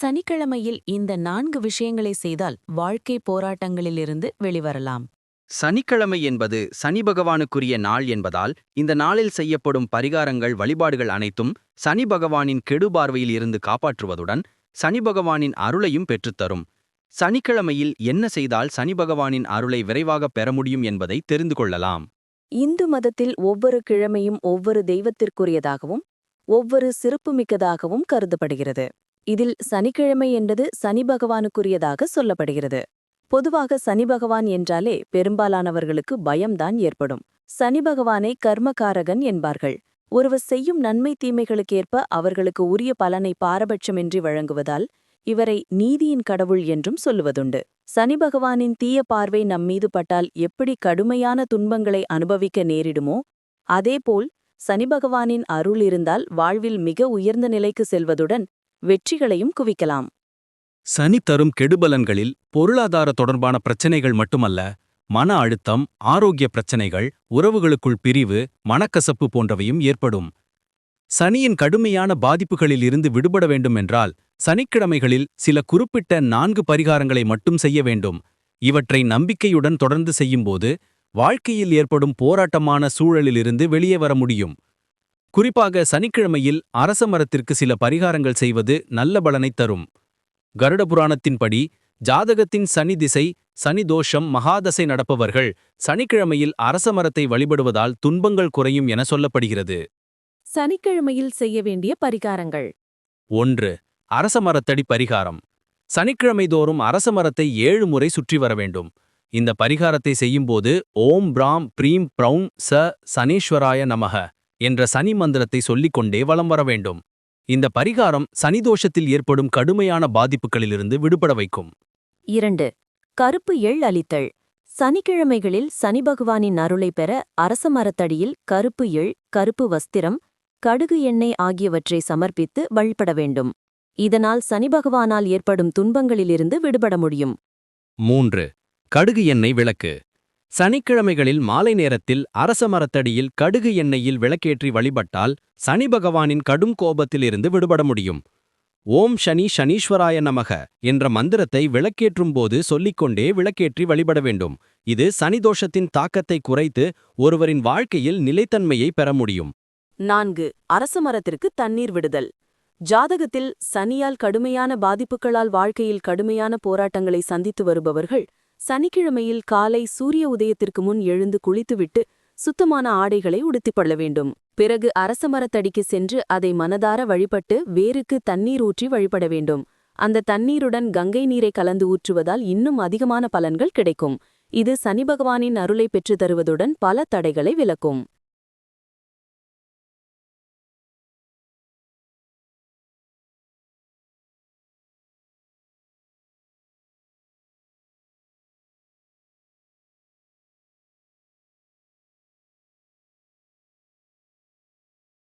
சனிக்கிழமையில் இந்த நான்கு விஷயங்களை செய்தால் வாழ்க்கை போராட்டங்களிலிருந்து வெளிவரலாம். சனிக்கிழமை என்பது சனி பகவானுக்குரிய நாள் என்பதால் இந்த நாளில் செய்யப்படும் பரிகாரங்கள் வழிபாடுகள் அனைத்தும் சனி பகவானின் கெடு பார்வையில் இருந்து காப்பாற்றுவதுடன் சனி பகவானின் அருளையும் பெற்றுத்தரும் சனிக்கிழமையில் என்ன செய்தால் சனி பகவானின் அருளை விரைவாகப் பெற முடியும் என்பதை தெரிந்து கொள்ளலாம். இந்து மதத்தில் ஒவ்வொரு கிழமையும் ஒவ்வொரு தெய்வத்திற்குரியதாகவும் ஒவ்வொரு சிறப்புமிக்கதாகவும் கருதப்படுகிறது. இதில் சனிக்கிழமை என்பது சனி பகவானுக்குரியதாக சொல்லப்படுகிறது. பொதுவாக சனி பகவான் என்றாலே பெரும்பாலானவர்களுக்கு பயம்தான் ஏற்படும். சனி பகவானை கர்மகாரகன் என்பார்கள். ஒருவர் செய்யும் நன்மை தீமைகளுக்கேற்ப அவர்களுக்கு உரிய பலனை பாரபட்சமின்றி வழங்குவதால் இவரை நீதியின் கடவுள் என்றும் சொல்லுவதுண்டு. சனி பகவானின் தீய பார்வை நம்மீது பட்டால் எப்படி கடுமையான துன்பங்களை அனுபவிக்க நேரிடுமோ அதேபோல் சனி பகவானின் அருள் இருந்தால் வாழ்வில் மிக உயர்ந்த நிலைக்கு செல்வதுடன் வெற்றிகளையும் குவிக்கலாம். சனி தரும் கெடுபலன்களில் பொருளாதார தொடர்பான பிரச்சனைகள் மட்டுமல்ல மன அழுத்தம் ஆரோக்கிய பிரச்சனைகள் உறவுகளுக்குள் பிரிவு மனக்கசப்பு போன்றவையும் ஏற்படும். சனியின் கடுமையான பாதிப்புகளில் இருந்து விடுபட வேண்டுமென்றால் சனிக்கிழமைகளில் சில குறிப்பிட்ட நான்கு பரிகாரங்களை மட்டும் செய்ய வேண்டும். இவற்றை நம்பிக்கையுடன் தொடர்ந்து செய்யும்போது வாழ்க்கையில் ஏற்படும் போராட்டமான சூழலிலிருந்து வெளியே வர முடியும். குறிப்பாக சனிக்கிழமையில் அரச மரத்திற்கு சில பரிகாரங்கள் செய்வது நல்ல பலனைத் தரும். கருட புராணத்தின்படி ஜாதகத்தின் சனி திசை சனி தோஷம் மகாதசை நடப்பவர்கள் சனிக்கிழமையில் அரச மரத்தை வழிபடுவதால் துன்பங்கள் குறையும் என சொல்லப்படுகிறது. சனிக்கிழமையில் செய்ய வேண்டிய பரிகாரங்கள். ஒன்று அரச மரத்தடி பரிகாரம். சனிக்கிழமை தோறும் அரச மரத்தை ஏழு முறை சுற்றி வர வேண்டும். இந்த பரிகாரத்தை செய்யும்போது ஓம் பிராம் ப்ரீம் ப்ரௌம் ச சனீஸ்வராய நமக. என்ற சனி மந்திரத்தை சொல்லிக்கொண்டே வலம் வர வேண்டும். இந்த பரிகாரம் சனிதோஷத்தில் ஏற்படும் கடுமையான பாதிப்புகளிலிருந்து விடுபட வைக்கும். இரண்டு கருப்பு எள் அளித்தல். சனிக்கிழமைகளில் சனி பகவானின் அருளை பெற அரச மரத்தடியில் கருப்பு எள் கருப்பு வஸ்திரம் கடுகு எண்ணெய் ஆகியவற்றை சமர்ப்பித்து வழிபட வேண்டும். இதனால் சனி பகவானால் ஏற்படும் துன்பங்களிலிருந்து விடுபட முடியும். மூன்று கடுகு எண்ணெய் விளக்கு. சனிக்கிழமைகளில் மாலை நேரத்தில் அரச மரத்தடியில் கடுகு எண்ணெயில் விளக்கேற்றி வழிபட்டால் சனி பகவானின் கடும் கோபத்திலிருந்து விடுபட முடியும். ஓம் சனி சனீஸ்வராய நமக என்ற மந்திரத்தை விளக்கேற்றும் போது சொல்லிக்கொண்டே விளக்கேற்றி வழிபட வேண்டும். இது சனிதோஷத்தின் தாக்கத்தை குறைத்து ஒருவரின் வாழ்க்கையில் நிலைத்தன்மையை பெற முடியும். நான்கு. அரச மரத்திற்கு தண்ணீர் விடுதல். ஜாதகத்தில் சனியால் கடுமையான பாதிப்புகளால் வாழ்க்கையில் கடுமையான போராட்டங்களை சந்தித்து வருபவர்கள் சனிக்கிழமையில் காலை சூரிய உதயத்திற்கு முன் எழுந்து குளித்துவிட்டு சுத்தமான ஆடைகளை உடுத்திப்பட வேண்டும். பிறகு அரச மரத்தடிக்கு சென்று அதை மனதார வழிபட்டு வேருக்கு தண்ணீர் ஊற்றி வழிபட வேண்டும். அந்த தண்ணீருடன் கங்கை நீரை கலந்து ஊற்றுவதால் இன்னும் அதிகமான பலன்கள் கிடைக்கும். இது சனி பகவானின் அருளை பெற்று தருவதுடன் பல தடைகளை விலக்கும்.